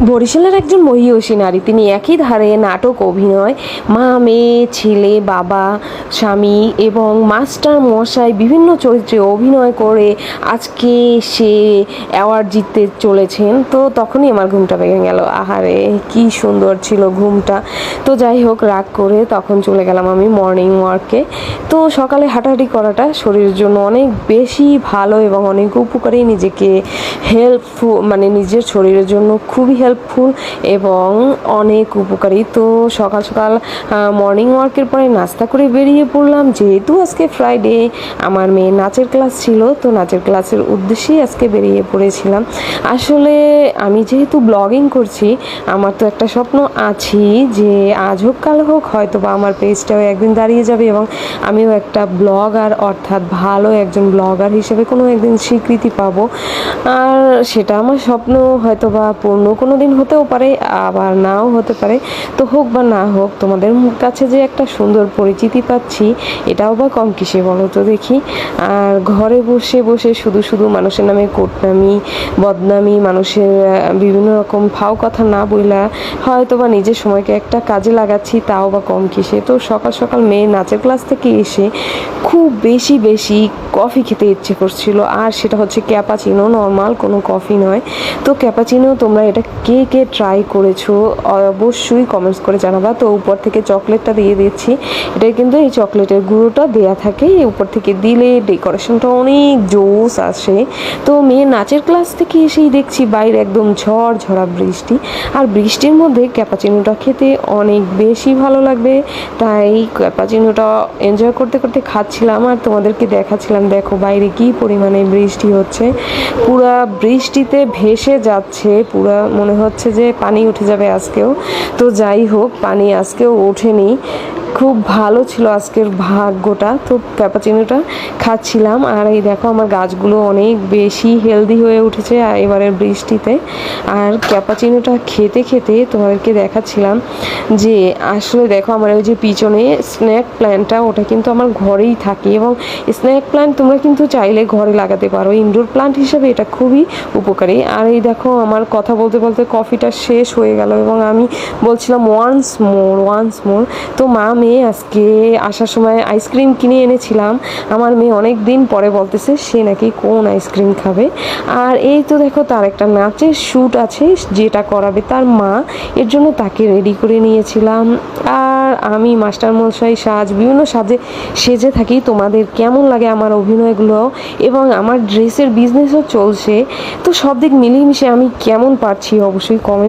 বরিশালের একজন মহিয়সী নারী। তিনি একই ধারে নাটক, অভিনয়, মা, মেয়ে, ছেলে, বাবা, স্বামী এবং মাস্টার মশাই বিভিন্ন চরিত্রে অভিনয় করে আজকে সে অ্যাওয়ার্ড জিততে চলেছেন। তো তখনই আমার ঘুমটা ভেঙে গেল। আহারে, কি সুন্দর ছিল ঘুমটা। তো যাই হোক, রাগ করে তখন চলে গেলাম আমি মর্নিং ওয়ার্কে তো সকালে হাঁটাহাঁটি করাটা শরীরের জন্য অনেক বেশি ভালো এবং অনেক উপকারী। নিজেকে হেল্পফুল মানে নিজের শরীরের জন্য খুবই হেল্পফুল এবং অনেক উপকারী। তো সকাল সকাল মর্নিং ওয়ার্কের পরে নাস্তা করে বেরিয়ে পড়লাম। যেহেতু আজকে ফ্রাইডে আমার মেয়ে নাচের ক্লাস ছিল, তো নাচের ক্লাসের উদ্দেশ্যেই আজকে বেরিয়ে পড়েছিলাম। আসলে আমি যেহেতু ব্লগিং করছি, আমার তো একটা স্বপ্ন আছেই যে আজ হোক, কাল হোক হয়তো বা আমার পেজটাও একদিন দাঁড়িয়ে যাবে এবং আমিও একটা ব্লগার অর্থাৎ ভালো একজন ব্লগার হিসেবে কোনো একদিন স্বীকৃতি পাবো। আর সেটা আমার স্বপ্ন হয়তো বা পূর্ণ কোনো দিন হতেও পারে, আবার নাও হতে পারে। তো হোক বা না হোক, তোমাদের কাছে যে একটা সুন্দর পরিচিতি পাচ্ছি, এটাও বা কম কিসে বলো তো দেখি। আর ঘরে বসে বসে শুধু শুধু মানুষের নামে কোটনামি, বদনামি, মানুষের বিভিন্ন রকম ফাও কথা না বইলা হয়তো বা নিজের সময়কে একটা কাজে লাগাচ্ছি, তাও বা কম কিসে। তো সকাল সকাল মেয়ে নাচের ক্লাস থেকে এসে খুব বেশি বেশি কফি খেতে ইচ্ছে করছিল। আর সেটা হচ্ছে ক্যাপাচিনো, নর্মাল কোনো কফি নয়। তো ক্যাপাচিনো তোমরা এটা কে কে ট্রাই করেছ অবশ্যই কমেন্টস করে জানাবা। তো উপর থেকে চকলেটটা দিয়ে দিচ্ছি। এটা কিন্তু এই চকলেটের গুঁড়োটা দেয়া থাকে। উপর থেকে দিলে ডেকোরেশনটা অনেক জোস আসে। তো মেয়ে নাচের ক্লাস থেকে এসেই দেখছি বাইরে একদম ঝড় ঝরা বৃষ্টি। আর বৃষ্টির মধ্যে ক্যাপাচিনোটা খেতে অনেক বেশি ভালো লাগবে। তাই ক্যাপাচিনোটা এনজয় করতে করতে খাচ্ছিলাম আর তোমাদেরকে দেখাচ্ছিলাম, দেখো বাইরে কি পরিমাণে বৃষ্টি হচ্ছে। পুরা বৃষ্টিতে ভেসে যাচ্ছে, পুরা মনে হচ্ছে যে পানি উঠে যাবে আজকেও। তো যাই হোক পানি আজকেও ওঠেনি। খুব ভালো ছিল আজকের ভাগ্যটা। তো ক্যাপাচিনোটা খাচ্ছিলাম। আর এই দেখো, আমার গাছগুলো অনেক বেশি হেলদি হয়ে উঠেছে এবারের বৃষ্টিতে। আর ক্যাপাচিনোটা খেতে খেতে তোমাদেরকে দেখাচ্ছিলাম যে, আসলে দেখো, আমার ওই যে পিছনে স্ন্যাক প্ল্যান্টটা ওটা কিন্তু আমার ঘরেই থাকে। এবং স্ন্যাক প্ল্যান্ট তোমরা কিন্তু চাইলে ঘরে লাগাতে পারো। ইনডোর প্ল্যান্ট হিসেবে এটা খুবই উপকারী। আর এই দেখো, আমার কথা বলতে বলতে কফিটা শেষ হয়ে গেল। এবং আমি বলছিলাম ওয়ান্স মোর ওয়ান্স মোর তো মা মেয়ে আজকে আসার সময় আইসক্রিম কিনে এনেছিলাম। আমার মেয়ে অনেক দিন পরে বলতেছে, সে নাকি কোন আইসক্রিম খাবে? আর এই তো দেখো, তার একটা নাচের শ্যুট আছে, যেটা করাবে তার মা। এর জন্য তাকে রেডি করে নিয়েছিলাম। আর আমি মাস্টার মশাই সাজ, বিভিন্ন সাজে সেজে থাকি। তোমাদের কেমন লাগে আমার অভিনয়গুলো? এবং আমার ড্রেসের বিজনেসও চলছে। তো সব দিক মিলিয়ে মিশে আমি কেমন পারছি? অবশ্যই কমেন্ট